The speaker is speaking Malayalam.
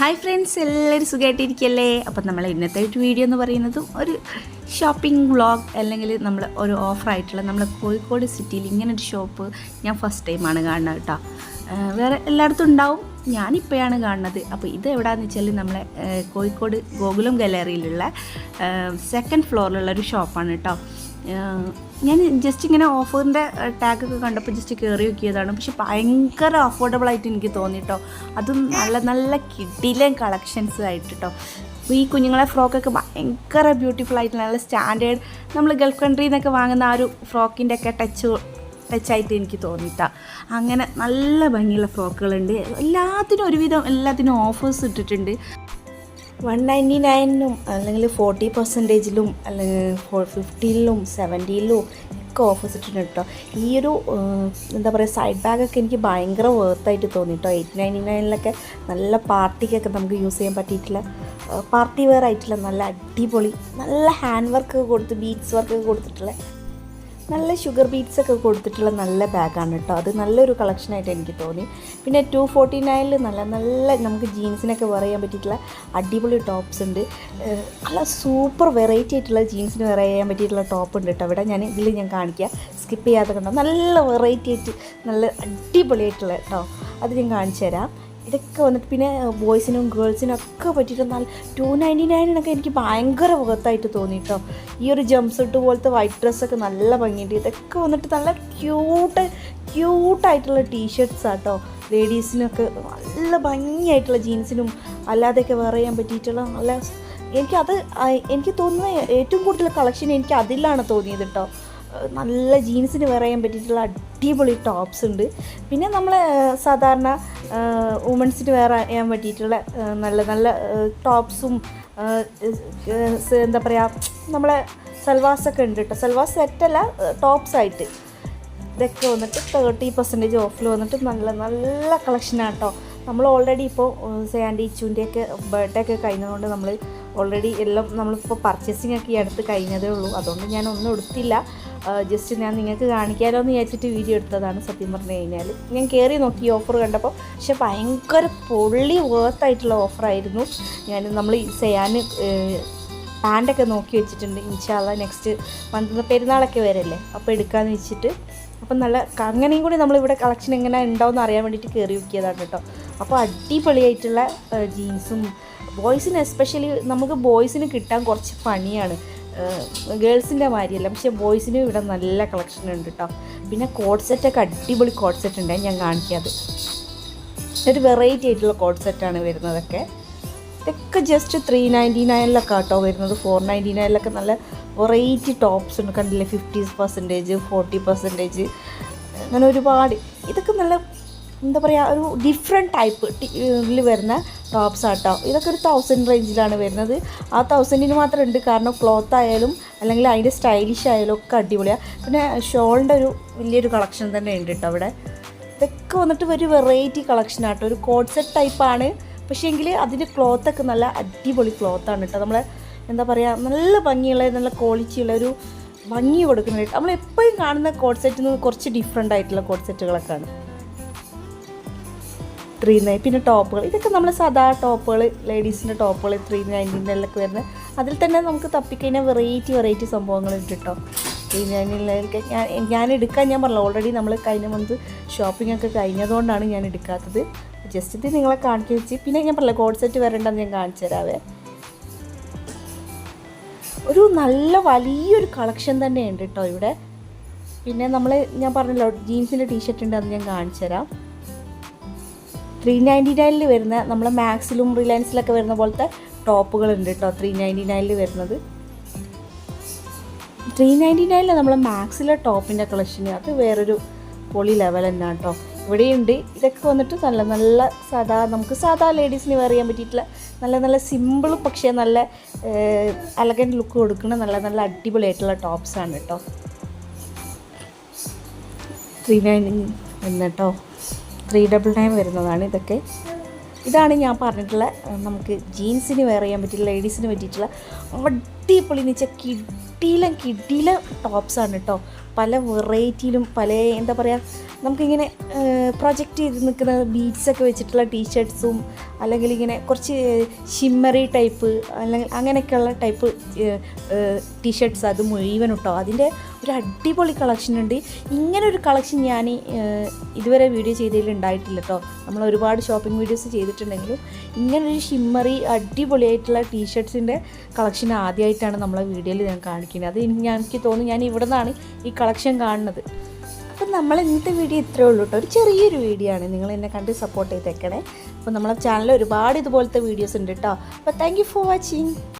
ഹായ് ഫ്രണ്ട്സ് എല്ലാവരും സുഖമായിട്ടിരിക്കല്ലേ അപ്പം നമ്മൾ ഇന്നത്തെ വീഡിയോ എന്ന് പറയുന്നതും ഒരു ഷോപ്പിംഗ് വ്ളോഗ് അല്ലെങ്കിൽ നമ്മൾ ഒരു ഓഫറായിട്ടുള്ള നമ്മൾ കോഴിക്കോട് സിറ്റിയിൽ ഇങ്ങനെ ഒരു ഷോപ്പ് ഞാൻ ഫസ്റ്റ് ടൈമാണ് കാണുന്നത് കേട്ടോ. വേറെ എല്ലായിടത്തും ഉണ്ടാവും. ഞാനിപ്പോഴാണ് കാണുന്നത്. അപ്പോൾ ഇത് എവിടെയാണെന്ന് വെച്ചാൽ നമ്മളെ കോഴിക്കോട് ഗോകുലം ഗാലറിയിലുള്ള സെക്കൻഡ് ഫ്ലോറിലുള്ള ഒരു ഷോപ്പാണ് കേട്ടോ. ഞാൻ ജസ്റ്റ് ഇങ്ങനെ ഓഫറിന്റെ ടാഗൊക്കെ കണ്ടപ്പോൾ ജസ്റ്റ് കയറി നോക്കിയതാണ്. പക്ഷെ ഭയങ്കര അഫോർഡബിൾ ആയിട്ട് എനിക്ക് തോന്നിട്ടോ. അതും നല്ല നല്ല കിഡിലെ കളക്ഷൻസ് ആയിട്ട് കേട്ടോ ഈ കുഞ്ഞുങ്ങളെ ഫ്രോക്കൊക്കെ ഭയങ്കര ബ്യൂട്ടിഫുൾ ആയിട്ട് നല്ല സ്റ്റാൻഡേർഡ് നമ്മൾ ഗൾഫ് കൺട്രിയിൽ നിന്നൊക്കെ വാങ്ങുന്ന ആ ഒരു ഫ്രോക്കിന്റെ ഒക്കെ ടച്ച് ടച്ചായിട്ട് എനിക്ക് തോന്നിയിട്ട അങ്ങനെ നല്ല ഭംഗിയുള്ള ഫ്രോക്കുകളുണ്ട് എല്ലാത്തിനും ഒരുവിധം എല്ലാത്തിനും ഓഫേഴ്സ് ഇട്ടിട്ടുണ്ട്. വൺ നയന്റി നയനിലും അല്ലെങ്കിൽ ഫോർട്ടി പെർസെന്റേജിലും അല്ലെങ്കിൽ ഫോർ ഫിഫ്റ്റീനിലും സെവന്റീനിലും ഒക്കെ ഓഫേഴ്സ് ഇട്ടിട്ടുണ്ട് കേട്ടോ ഈ ഒരു എന്താ പറയുക സൈഡ് ബാഗൊക്കെ എനിക്ക് ഭയങ്കര വേർത്തായിട്ട് തോന്നി കേട്ടോ എയ്റ്റ് നയന്റി നയനിലൊക്കെ നല്ല പാർട്ടിക്കൊക്കെ നമുക്ക് യൂസ് ചെയ്യാൻ പറ്റിയിട്ടില്ല പാർട്ടി വെയർ ആയിട്ടില്ല നല്ല അടിപൊളി നല്ല ഹാൻഡ് വർക്ക് കൊടുത്ത് ബീഡ്സ് വർക്ക് കൊടുത്തിട്ടുള്ള നല്ല ഷുഗർ ബീറ്റ്സ് ഒക്കെ കൊടുത്തിട്ടുള്ള നല്ല ബാഗാണ് കേട്ടോ അത് നല്ലൊരു കളക്ഷനായിട്ട് എനിക്ക് തോന്നി. പിന്നെ ടു ഫോർട്ടി നയനിൽ നല്ല നല്ല നമുക്ക് ജീൻസിനൊക്കെ വെയർ ചെയ്യാൻ പറ്റിയിട്ടുള്ള അടിപൊളി ടോപ്സ് ഉണ്ട്. നല്ല സൂപ്പർ വെറൈറ്റി ആയിട്ടുള്ള ജീൻസിന് വെയർ ചെയ്യാൻ പറ്റിയിട്ടുള്ള ടോപ്പ് ഉണ്ട് കേട്ടോ ഇവിടെ ഞാൻ ഇതിൽ ഞാൻ കാണിക്കുക സ്കിപ്പ് ചെയ്യാതെ കണ്ടോ? നല്ല വെറൈറ്റി ആയിട്ട് നല്ല അടിപൊളിയായിട്ടുള്ള കേട്ടോ അത് ഞാൻ കാണിച്ചു തരാം ഇതൊക്കെ വന്നിട്ട് പിന്നെ ബോയ്സിനും ഗേൾസിനും ഒക്കെ പറ്റിയിട്ട് നല്ല ടു നയന്റി നയനിനൊക്കെ എനിക്ക് ഭയങ്കര വർത്തായിട്ട് തോന്നി കേട്ടോ ഈ ഒരു ജംപ് സൂട്ട് പോലത്തെ വൈറ്റ് ഡ്രസ്സൊക്കെ നല്ല ഭംഗിയുണ്ട്. ഇതൊക്കെ വന്നിട്ട് നല്ല ക്യൂട്ട് ക്യൂട്ടായിട്ടുള്ള ടീഷർട്ട്സ് ആട്ടോ. ലേഡീസിനൊക്കെ നല്ല ഭംഗിയായിട്ടുള്ള ജീൻസിനും അല്ലാതെയൊക്കെ വെയർ ചെയ്യാൻ പറ്റിയിട്ടുള്ള നല്ല എനിക്കത് എനിക്ക് തോന്നുന്ന ഏറ്റവും കൂടുതൽ കളക്ഷൻ എനിക്ക് അതിലാണ് തോന്നിയത് കേട്ടോ നല്ല ജീൻസിന് വെയർ ചെയ്യാൻ പറ്റിയിട്ടുള്ള അടിപൊളി ടോപ്സ് ഉണ്ട്. പിന്നെ നമ്മൾ സാധാരണ വുമൻസിന് വെയർ ചെയ്യാൻ പറ്റിയിട്ടുള്ള നല്ല നല്ല ടോപ്സും എന്താ പറയുക നമ്മളെ സൽവാസൊക്കെ ഉണ്ട് കേട്ടോ സൽവാസ് സെറ്റല്ല ടോപ്സായിട്ട് ഇതൊക്കെ വന്നിട്ട് തേർട്ടി പെർസെന്റേജ് ഓഫിൽ വന്നിട്ട് നല്ല നല്ല കളക്ഷനാണ് കേട്ടോ നമ്മൾ ഓൾറെഡി ഇപ്പോൾ സാൻഡി ഇച്ചുവിന്റെയൊക്കെ ബർത്ത്ഡേ ഒക്കെ കഴിഞ്ഞതുകൊണ്ട് നമ്മൾ ഓൾറെഡി എല്ലാം നമ്മളിപ്പോൾ പർച്ചേസിങ് ഒക്കെ ഈ അടുത്ത് കഴിഞ്ഞതേ ഉള്ളൂ. അതുകൊണ്ട് ഞാൻ ഒന്നും എടുത്തില്ല. ജസ്റ്റ് ഞാൻ നിങ്ങൾക്ക് കാണിക്കാമല്ലോ എന്ന് വിചാരിച്ചിട്ട് വീഡിയോ എടുത്തതാണ് സത്യം പറഞ്ഞു കഴിഞ്ഞാൽ. ഞാൻ കയറി നോക്കി ഓഫർ കണ്ടപ്പോൾ. പക്ഷെ ഭയങ്കര പൊള്ളി വേർത്തായിട്ടുള്ള ഓഫറായിരുന്നു ഞാൻ നമ്മൾ ഈ സെയാന് പാന്റൊക്കെ നോക്കി വെച്ചിട്ടുണ്ട്. ഇൻഷാല്ല നെക്സ്റ്റ് മന്ത് പെരുന്നാളൊക്കെ വരല്ലേ? അപ്പോൾ എടുക്കാമെന്ന് വെച്ചിട്ട്. അപ്പം നല്ല അങ്ങനെയും കൂടി നമ്മളിവിടെ കളക്ഷൻ എങ്ങനെ ഉണ്ടാവുമെന്ന് അറിയാൻ വേണ്ടിയിട്ട് കയറി നോക്കിയതാണ് കേട്ടോ. അപ്പോൾ അടിപൊളിയായിട്ടുള്ള ജീൻസും ബോയ്സിന് എസ്പെഷ്യലി നമുക്ക് ബോയ്സിന് കിട്ടാൻ കുറച്ച് പണിയാണ്. ഗേൾസിന്റെ മാതിരിയല്ല പക്ഷേ ബോയ്സിനും ഇവിടെ നല്ല കളക്ഷൻ ഉണ്ട് കേട്ടോ പിന്നെ കോഡ് സെറ്റൊക്കെ അടിപൊളി കോഡ് സെറ്റ് ഉണ്ടായി ഞാൻ കാണിക്കാത് ഒരു വെറൈറ്റി ആയിട്ടുള്ള കോഡ് സെറ്റാണ് വരുന്നതൊക്കെ. ഇതൊക്കെ ജസ്റ്റ് ത്രീ നയന്റി നയനിലൊക്കെ കേട്ടോ വരുന്നത്. ഫോർ നയന്റി നയനിലൊക്കെ നല്ല വെറൈറ്റി ടോപ്സ് ഉണ്ട് കണ്ടില്ലേ? ഫിഫ്റ്റി പെർസെന്റേജ് ഫോർട്ടി പെർസെന്റേജ് അങ്ങനെ ഒരുപാട്. ഇതൊക്കെ നല്ല എന്താ പറയുക ഒരു ഡിഫറെന്റ് ടൈപ്പ് ഇതിൽ വരുന്ന ടോപ്സ് ആട്ടോ. ഇതൊക്കെ ഒരു തൗസൻഡ് റേഞ്ചിലാണ് വരുന്നത്. ആ തൗസൻഡിന് മാത്രം ഉണ്ട്. കാരണം ക്ലോത്ത് ആയാലും അല്ലെങ്കിൽ അതിന്റെ സ്റ്റൈലിഷ് ആയാലും ഒക്കെ അടിപൊളിയാണ് പിന്നെ ഷോളിന്റെ ഒരു വലിയൊരു കളക്ഷൻ തന്നെ ഉണ്ട് കേട്ടോ അവിടെ. ഇതൊക്കെ വന്നിട്ട് ഒരു വെറൈറ്റി കളക്ഷൻ ആട്ടോ. ഒരു കോഡ് സെറ്റ് ടൈപ്പാണ് പക്ഷേ എങ്കിൽ അതിന്റെ ക്ലോത്തൊക്കെ നല്ല അടിപൊളി ക്ലോത്താണ് കേട്ടോ നമ്മളെ എന്താ പറയുക നല്ല ഭംഗിയുള്ള നല്ല ക്വാളിറ്റിയുള്ള ഒരു ഭംഗി കൊടുക്കുന്നുണ്ട് നമ്മൾ എപ്പോഴും കാണുന്ന കോഡ് സെറ്റിൽ നിന്ന് കുറച്ച് ഡിഫറെന്റ് ആയിട്ടുള്ള കോഡ് സെറ്റുകളൊക്കെയാണ് ത്രീ നയൻ പിന്നെ ടോപ്പുകൾ. ഇതൊക്കെ നമ്മൾ സാധാ ടോപ്പുകൾ ലേഡീസിന്റെ ടോപ്പുകൾ ത്രീ നയന്റീനിലൊക്കെ വരുന്നത് അതിൽ തന്നെ നമുക്ക് തപ്പിക്കഴിഞ്ഞാൽ വെറൈറ്റി വെറൈറ്റി സംഭവങ്ങളുണ്ട് കേട്ടോ ത്രീ നയന്റീനിലൊക്കെ ഞാൻ ഞാൻ എടുക്കാൻ ഞാൻ പറഞ്ഞു ഓൾറെഡി നമ്മൾ കഴിഞ്ഞ മന്ത് ഷോപ്പിംഗ് ഒക്കെ കഴിഞ്ഞതുകൊണ്ടാണ് ഞാൻ എടുക്കാത്തത്. ജസ്റ്റ് ഇത് നിങ്ങളെ കാണിച്ചു വെച്ച്. പിന്നെ ഞാൻ പറഞ്ഞില്ല കോഡ് സെറ്റ് വരേണ്ടെന്ന് ഞാൻ കാണിച്ചു തരാവേ. ഒരു നല്ല വലിയൊരു കളക്ഷൻ തന്നെ ഉണ്ട് കേട്ടോ ഇവിടെ. പിന്നെ നമ്മൾ ഞാൻ പറഞ്ഞല്ലോ ജീൻസിന്റെ ടീഷർട്ട് ഉണ്ട് അത് ഞാൻ കാണിച്ചു തരാം. ത്രീ നയന്റി നയനിൽ വരുന്ന നമ്മൾ മാക്സിലും റിലയൻസിലൊക്കെ വരുന്ന പോലത്തെ ടോപ്പുകളുണ്ട് കേട്ടോ ത്രീ നയന്റി നയനിൽ വരുന്നത്. ത്രീ നയന്റി നയനിൽ നമ്മൾ മാക്സിലെ ടോപ്പിന്റെ കളക്ഷന് അത് വേറൊരു പൊളി ലെവൽ തന്നെയാണ് കേട്ടോ ഇവിടെയുണ്ട് ഇതൊക്കെ വന്നിട്ട് നല്ല നല്ല സാധാ നമുക്ക് സാധാ ലേഡീസിന് വെയർ ചെയ്യാൻ പറ്റിയിട്ടുള്ള നല്ല നല്ല സിമ്പിൾ പക്ഷേ നല്ല അലഗന്റ് ലുക്ക് കൊടുക്കുന്ന നല്ല നല്ല അടിപൊളിയായിട്ടുള്ള ടോപ്സാണ് കേട്ടോ ത്രീ നയൻ കേട്ടോ ത്രീ ഡബിൾ നയൻ വരുന്നതാണ് ഇതൊക്കെ. ഇതാണ് ഞാൻ പറഞ്ഞിട്ടുള്ള നമുക്ക് ജീൻസിന് വെയർ ചെയ്യാൻ പറ്റിയിട്ടുള്ള ലേഡീസിന് പറ്റിയിട്ടുള്ള അടിപൊളി എന്ന് വെച്ചാൽ കിട്ടിയിലും കിട്ടിയിലും ടോപ്സാണ് കേട്ടോ പല വെറൈറ്റിയിലും പല എന്താ പറയുക നമുക്കിങ്ങനെ പ്രൊജക്റ്റ് ചെയ്ത് നിൽക്കുന്ന ബീഡ്സൊക്കെ വെച്ചിട്ടുള്ള ടീഷർട്ട്സും അല്ലെങ്കിൽ ഇങ്ങനെ കുറച്ച് ഷിമ്മറി ടൈപ്പ് അല്ലെങ്കിൽ അങ്ങനെയൊക്കെയുള്ള ടൈപ്പ് ടീഷർട്ട്സ് അത് മുഴുവൻ അതിന്റെ ഒരു അടിപൊളി കളക്ഷൻ ഉണ്ട്. ഇങ്ങനെ ഒരു കളക്ഷൻ ഞാൻ ഇതുവരെ വീഡിയോ ചെയ്തതിൽ ഉണ്ടായിട്ടില്ല കേട്ടോ നമ്മൾ ഒരുപാട് ഷോപ്പിംഗ് വീഡിയോസ് ചെയ്തിട്ടുണ്ടെങ്കിലും ഇങ്ങനൊരു ഷിമ്മറി അടിപൊളിയായിട്ടുള്ള ടീഷർട്ട്സിന്റെ കളക്ഷൻ ആദ്യമായിട്ടാണ് നമ്മളെ വീഡിയോയിൽ ഞാൻ കാണിക്കുന്നത്. അത് എനിക്ക് തോന്നുന്നു ഞാൻ ഇവിടെ നിന്നാണ് ഈ കളക്ഷൻ കാണുന്നത്. അപ്പം നമ്മൾ ഇന്നത്തെ വീഡിയോ ഇത്രയേ ഉള്ളൂ കേട്ടോ. ഒരു ചെറിയൊരു വീഡിയോ ആണ്. നിങ്ങൾ എന്നെ കണ്ട് സപ്പോർട്ട് ചെയ്തേക്കണേ. അപ്പോൾ നമ്മളെ ചാനലിൽ ഒരുപാട് ഇതുപോലത്തെ വീഡിയോസ് ഉണ്ട് കേട്ടോ. അപ്പോൾ താങ്ക് ഫോർ വാച്ചിങ്